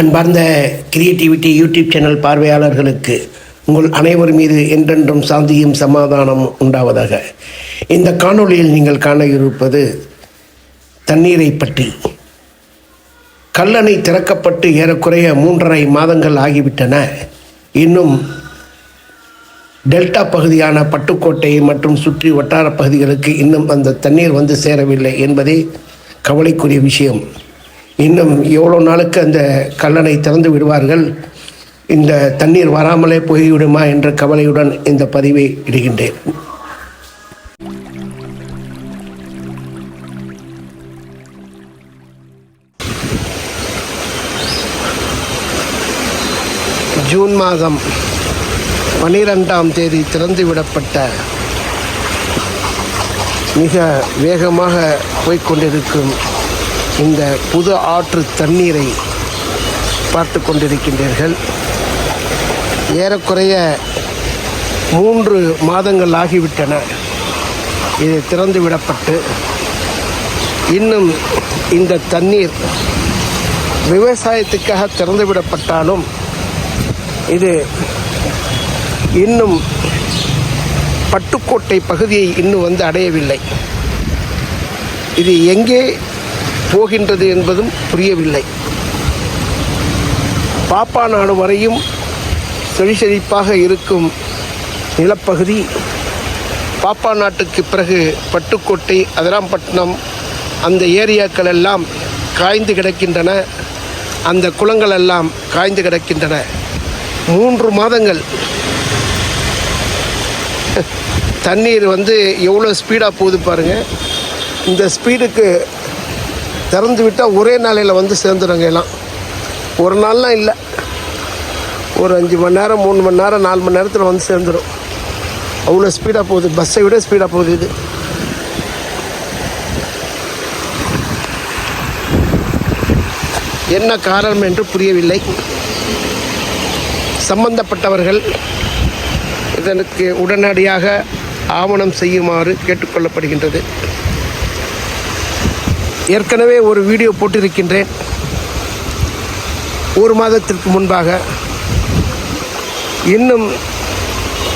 அன்பார்ந்த creativity YouTube channel பார்வையாளர்களுக்கு உங்கள் அனைவர் மீது என்றென்றும் சாந்தியும் சமாதானம் உண்டாவதாக. இந்த காணொளியில் நீங்கள் காண இருப்பது தண்ணீரை பற்றி. கல்லணை திறக்கப்பட்டு ஏறக்குறைய மூன்றரை மாதங்கள் ஆகிவிட்டன. இன்னும் டெல்டா பகுதியான பட்டுக்கோட்டை மற்றும் சுற்றி வட்டார பகுதிகளுக்கு இன்னும் அந்த தண்ணீர் வந்து சேரவில்லை என்பதே கவலைக்குரிய விஷயம். இன்னும் எவ்வளோ நாளுக்கு அந்த கல்லணை திறந்து விடுவார்கள்? இந்த தண்ணீர் வராமலே போய்விடுமா என்ற கவலையுடன் இந்த பதிவை இடுகின்றேன். ஜூன் மாதம் பனிரெண்டாம் தேதி திறந்துவிடப்பட்ட மிக வேகமாக போய்க்கொண்டிருக்கும் இந்த புது ஆற்று தண்ணீரை பார்த்து கொண்டிருக்கின்றீர்கள். ஏறக்குறைய மூன்று மாதங்கள் ஆகிவிட்டன. இது திறந்து விடப்பட்டு இன்னும் இந்த தண்ணீர் விவசாயத்துக்காக திறந்து விடப்பட்டாலும் இது இன்னும் பட்டுக்கோட்டை பகுதியை இன்னும் வந்து அடையவில்லை. இது எங்கே போகின்றது என்பதும் புரியவில்லை. பாப்பா நாடு வரையும் செழிசெழிப்பாக இருக்கும் நிலப்பகுதி பாப்பா நாட்டுக்கு பிறகு பட்டுக்கோட்டை அதிராம்பட்டினம் அந்த ஏரியாக்கள் எல்லாம் காய்ந்து கிடக்கின்றன. அந்த குளங்கள் எல்லாம் காய்ந்து கிடக்கின்றன. மூன்று மாதங்கள். தண்ணீர் வந்து எவ்வளோ ஸ்பீடாக போகுது பாருங்கள் இந்த ஸ்பீடுக்கு திறந்து விட்டால் ஒரே நாளையில் வந்து சேர்ந்துடுங்க எல்லாம். ஒரு நாள்லாம் இல்லை. ஒரு அஞ்சு மணி நேரம் மூணு மணி நேரம் நாலு மணி நேரத்தில் வந்து சேர்ந்துடும் அவ்வளோ ஸ்பீடாக போகுது. பஸ்ஸை விட ஸ்பீடாக போகுது இது. என்ன காரணம் என்று புரியவில்லை. சம்பந்தப்பட்டவர்கள் இதற்கு உடனடியாக ஆவணம் செய்யுமாறு கேட்டுக்கொள்ளப்படுகின்றது. ஏற்கனவே ஒரு வீடியோ போட்டிருக்கின்றேன். ஒரு மாதத்திற்கு முன்பாக. இன்னும்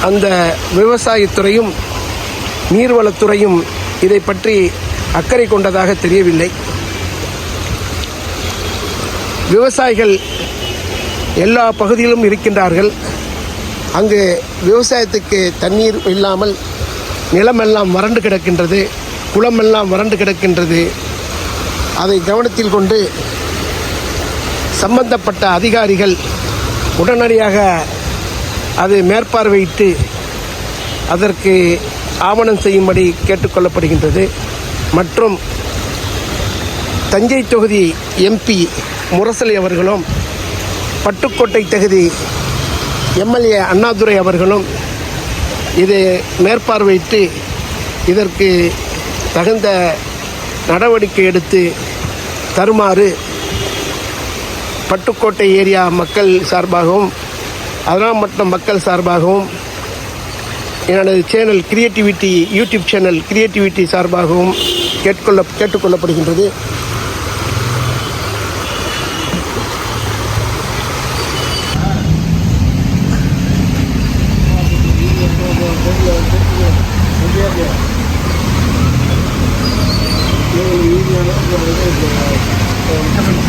அந்த விவசாயத்துறையும் நீர்வளத்துறையும் இதை பற்றி அக்கறை கொண்டதாக தெரியவில்லை. விவசாயிகள் எல்லா பகுதியிலும் இருக்கின்றார்கள். அங்கு விவசாயத்துக்கு தண்ணீர் இல்லாமல் நிலமெல்லாம் வறண்டு கிடக்கின்றது குளமெல்லாம் வறண்டு கிடக்கின்றது. அதை கவனத்தில் கொண்டு சம்பந்தப்பட்ட அதிகாரிகள் உடனடியாக அதை மேற்பார்வையிட்டு அதற்கு ஆவணம் செய்யும்படி கேட்டுக்கொள்ளப்படுகின்றது மற்றும் தஞ்சை தொகுதி எம்பி முரசலி அவர்களும் பட்டுக்கோட்டை தொகுதி எம்எல்ஏ அண்ணாதுரை அவர்களும் இதை மேற்பார்வையிட்டு இதற்கு தகுந்த நடவடிக்கை எடுத்து தருமாறு பட்டுக்கோட்டை ஏரியா மக்கள் சார்பாகவும் அதிராம்பட்டினம் மக்கள் சார்பாகவும் எனது channel creativity YouTube channel creativity சார்பாகவும் கேட்கொள்ள கேட்டுக்கொள்ளப்படுகின்றது.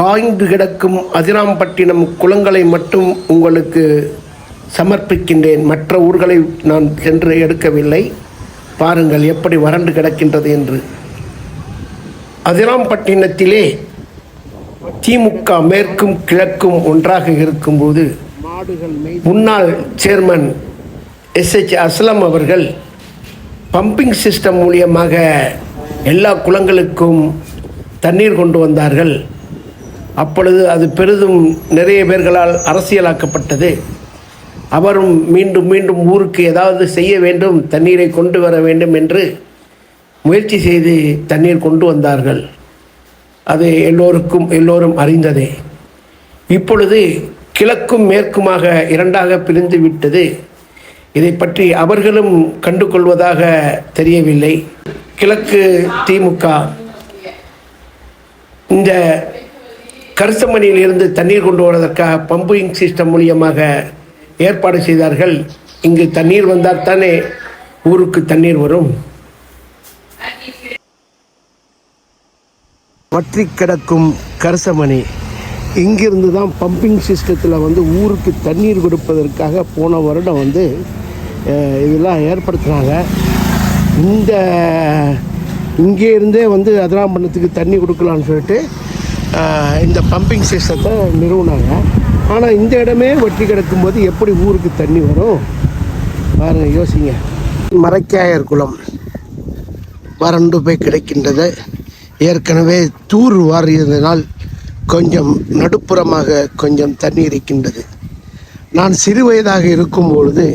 காய்ந்து கிடக்கும் அதிராம்பட்டினம் குளங்களை மட்டும் உங்களுக்கு சமர்ப்பிக்கின்றேன். மற்ற ஊர்களை நான் சென்று எடுக்கவில்லை. பாருங்கள் எப்படி வறண்டு கிடக்கின்றது என்று. அதிராம்பட்டினத்திலே திமுக மேற்கும் கிழக்கும் ஒன்றாக இருக்கும்போது முன்னாள் சேர்மன் எஸ்ஹெச் அஸ்லம் அவர்கள் பம்பிங் சிஸ்டம் மூலியமாக எல்லா குளங்களுக்கும் தண்ணீர் கொண்டு வந்தார்கள். அப்பொழுது அது பெரிதும் நிறைய பேர்களால் அரசியலாக்கப்பட்டது. அவரும் மீண்டும் மீண்டும் ஊருக்கு ஏதாவது செய்ய வேண்டும் தண்ணீரை கொண்டு வர வேண்டும் என்று முயற்சி செய்து தண்ணீர் கொண்டு வந்தார்கள். அது எல்லோருக்கும் எல்லோரும் அறிந்ததே. இப்பொழுது கிழக்கும் மேற்குமாக இரண்டாக பிரிந்து விட்டது. இதை பற்றி அவர்களும் கண்டு கொள்வதாக தெரியவில்லை. கிழக்கு திமுக இந்த கரிசமணியில் இருந்து தண்ணீர் கொண்டு வருவதற்காக பம்பிங் சிஸ்டம் மூலியமாக ஏற்பாடு செய்தார்கள். இங்கு தண்ணீர் வந்தால் தானே ஊருக்கு தண்ணீர் வரும். வற்றி கிடக்கும் கரசமணி இங்கிருந்து தான் பம்பிங் சிஸ்டத்தில் வந்து ஊருக்கு தண்ணீர் கொடுப்பதற்காக போன வருடம் வந்து இதெல்லாம் ஏற்படுத்தினாங்க. இந்த இங்கே இருந்தே வந்து அதிராம்பண்ணத்துக்கு தண்ணி கொடுக்கலான்னு சொல்லிட்டு இந்த பம்பிங் சிஸ்டத்தை நிறுவனாங்க. ஆனால் இந்த இடமே வெட்டி கிடக்கும் போது எப்படி ஊருக்கு தண்ணி வரும்? பாருங்க யோசிங்க. மரக்காயர் குளம் வறண்டு போய் கிடைக்கின்றது. ஏற்கனவே தூர் வாரியதனால் கொஞ்சம் நடுப்புறமாக கொஞ்சம் தண்ணி இருக்கின்றது. நான் சிறு வயதாக இருக்கும் பொழுது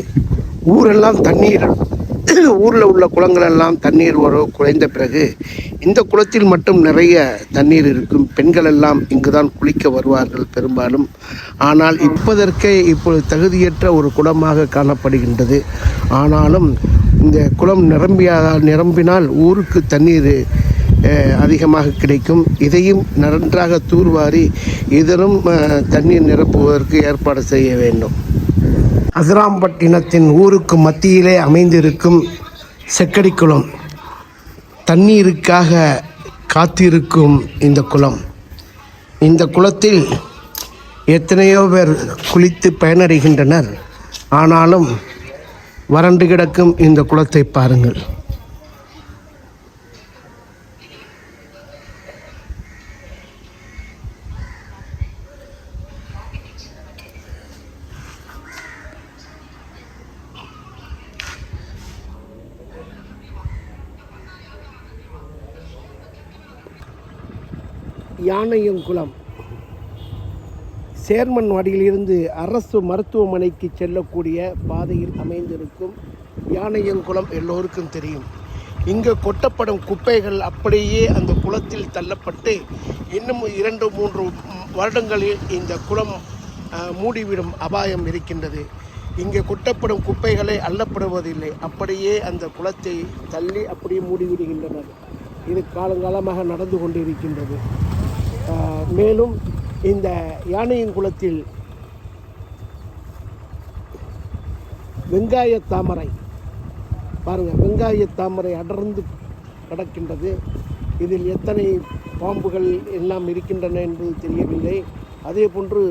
ஊரெல்லாம் தண்ணீர் ஊரில் உள்ள குளங்கள் எல்லாம் தண்ணீர் வரும் குறைந்த பிறகு இந்த குளத்தில் மட்டும் நிறைய தண்ணீர் இருக்கும். பெண்கள் எல்லாம் இங்கு தான் குளிக்க வருவார்கள் பெரும்பாலும். ஆனால் இப்போதற்கே இப்பொழுது தகுதியற்ற ஒரு குளமாக காணப்படுகின்றது. ஆனாலும் இந்த குளம் நிரம்பியா நிரம்பினால் ஊருக்கு தண்ணீர் அதிகமாக கிடைக்கும். இதையும் நன்றாக தூர்வாரி இதனும் தண்ணீர் நிரப்புவதற்கு ஏற்பாடு செய்ய வேண்டும். அதிராம்பட்டினத்தின் ஊருக்கு மத்தியிலே அமைந்திருக்கும் செக்கடிக்குளம். தண்ணீருக்காக காத்திருக்கும் இந்த குளம். இந்த குளத்தில் எத்தனையோ பேர் குளித்து பயனடைகின்றனர். ஆனாலும் வறண்டு கிடக்கும் இந்த குளத்தை பாருங்கள். யானையங்குளம் சேர்மன்வாடியிலிருந்து அரசு மருத்துவமனைக்கு செல்லக்கூடிய பாதையில் அமைந்திருக்கும் யானையங்குளம் எல்லோருக்கும் தெரியும். இங்கு கொட்டப்படும் குப்பைகள் அப்படியே அந்த குளத்தில் தள்ளப்பட்டு இன்னும் இரண்டு மூன்று வருடங்களில் இந்த குளம் மூடிவிடும் அபாயம் இருக்கின்றது. இங்கே கொட்டப்படும் குப்பைகளை அள்ளப்படுவதில்லை. அப்படியே அந்த குளத்தை தள்ளி அப்படியே மூடிவிடுகின்றனர். இது காலங்காலமாக நடந்து கொண்டிருக்கின்றது. மேலும் இந்த யானையின் குளத்தில் வெங்காய தாமரை பாருங்கள் வெங்காய தாமரை அடர்ந்து கிடக்கின்றது. இதில் எத்தனை பாம்புகள் எல்லாம் இருக்கின்றன என்பது தெரியவில்லை. அதே போன்று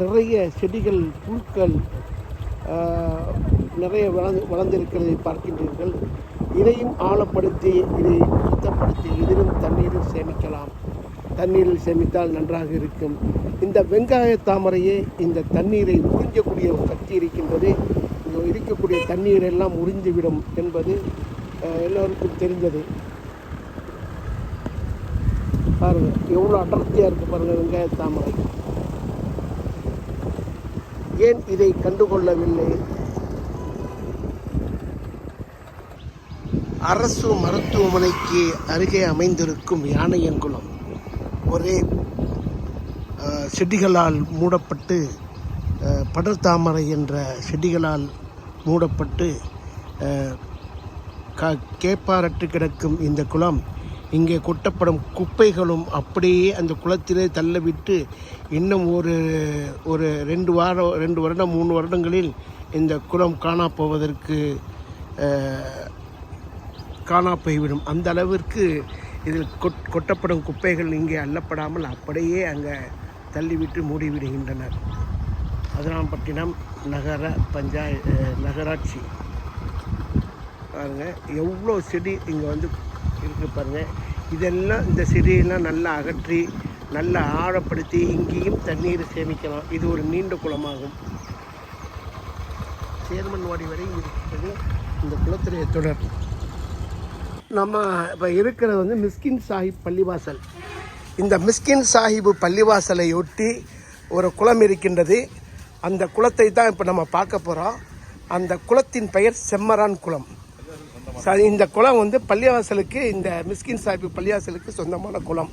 நிறைய செடிகள் புழுக்கள் நிறைய வளர்ந்து வளர்ந்திருக்கிறதை பார்க்கின்றீர்கள். இதையும் ஆழப்படுத்தி இதை சுத்தப்படுத்தி இதிலும் தண்ணீரில் சேமிக்கலாம். தண்ணீரில் சேமித்தால் நன்றாக இருக்கும். இந்த வெங்காய தாமரையே இந்த தண்ணீரை உறிஞ்சக்கூடிய சக்தி இருக்கின்றது. இருக்கக்கூடிய தண்ணீர் எல்லாம் உறிஞ்சிவிடும் என்பது எல்லோருக்கும் தெரிந்தது. பாருங்க எவ்வளோ அடர்த்தியாக இருக்கு பாருங்க வெங்காய தாமரை. ஏன் இதை கண்டுகொள்ளவில்லை? அரசு மருத்துவமனைக்கு அருகே அமைந்திருக்கும் யானையங்குளம். ஒரே செடிகளால் மூடப்பட்டு படர்தாமரை என்ற செடிகளால் மூடப்பட்டு க கேப்பாரட்டு கிடக்கும் இந்த குளம் இங்கே கொட்டப்படும் குப்பைகளும் அப்படியே அந்த குளத்திலே தள்ளவிட்டு இன்னும் ஒரு ஒரு ரெண்டு வாரம் ரெண்டு வருடம் மூணு வருடங்களில் இந்த குளம் காணா போவதற்கு காணா போய்விடும் அந்த அளவிற்கு இதில் கொட் கொட்டப்படும் குப்பைகள் இங்கே அள்ளப்படாமல் அப்படியே அங்கே தள்ளிவிட்டு மூடிவிடுகின்றனர். அதிராம்பட்டினம் நகர பஞ்சாய நகராட்சி. பாருங்கள் எவ்வளோ செடி இங்கே வந்து இருக்கு பாருங்கள் இதெல்லாம் இந்த செடியெல்லாம் நல்லா அகற்றி நல்லா ஆழப்படுத்தி இங்கேயும் தண்ணீர் சேமிக்கலாம். இது ஒரு நீண்ட குளமாகும். சேர்மன்வாடி வரை இருக்கிறது. இந்த குளத்துடைய தொடர். நம்ம இப்போ இருக்கிறது வந்து மிஸ்கின் சாஹிப் பள்ளிவாசல். இந்த மிஸ்கின் சாஹிப் பள்ளிவாசலை ஒட்டி ஒரு குளம் இருக்கின்றது. அந்த குளத்தை தான் இப்போ நம்ம பார்க்க போகிறோம் அந்த குளத்தின் பெயர் செம்மரான் குளம். இந்த குளம் வந்து பள்ளிவாசலுக்கு இந்த மிஸ்கின் சாஹிப் பள்ளிவாசலுக்கு சொந்தமான குளம்.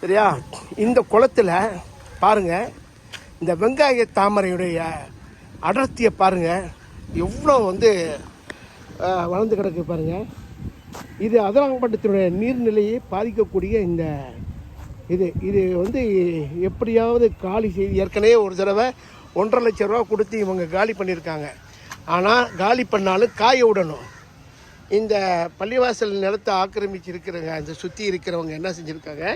சரியா? இந்த குளத்தில் பாருங்கள் இந்த வெங்காய தாமரையுடைய அடர்த்தியை பாருங்கள் எவ்வளோ வந்து வளர்ந்து கிடக்கு பாருங்கள் இது அதலாங்கப்பட்டத்தினுடைய நீர்நிலையை பாதிக்கக்கூடிய இந்த இது இது வந்து எப்படியாவது காலி செய்து ஏற்கனவே ஒரு தடவை ஒன்றரை லட்ச ரூபா கொடுத்து இவங்க காலி பண்ணியிருக்காங்க. ஆனால் காலி பண்ணாலும் காய விடணும். இந்த பள்ளிவாசல் நிலத்தை ஆக்கிரமிச்சிருக்கிறவங்க இந்த அந்த சுற்றி இருக்கிறவங்க என்ன செஞ்சுருக்காங்க?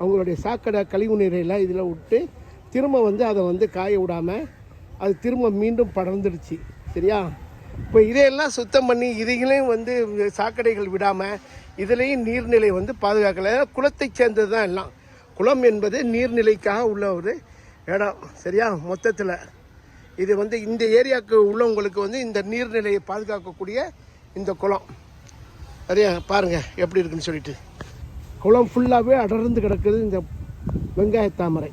அவங்களுடைய சாக்கடை கழிவு நீரையெல்லாம் இதில் விட்டு திரும்ப வந்து அதை வந்து காய விடாமல் அது திரும்ப மீண்டும் படர்ந்துடுச்சு. சரியா? இப்போ இதையெல்லாம் சுத்தம் பண்ணி இதைகளையும் வந்து சாக்கடைகள் விடாமல் இதுலேயும் நீர்நிலை வந்து பாதுகாக்கலை. குளத்தை சேர்ந்தது தான் எல்லாம். குளம் என்பது நீர்நிலைக்காக உள்ள ஒரு இடம். சரியா? மொத்தத்தில். இது வந்து இந்த ஏரியாவுக்கு உள்ளவங்களுக்கு வந்து இந்த நீர்நிலையை பாதுகாக்கக்கூடிய இந்த குளம். சரியா? பாருங்கள் எப்படி இருக்குன்னு சொல்லிட்டு. குளம் ஃபுல்லாகவே அடர்ந்து கிடக்குது இந்த வெங்காய தாமரை.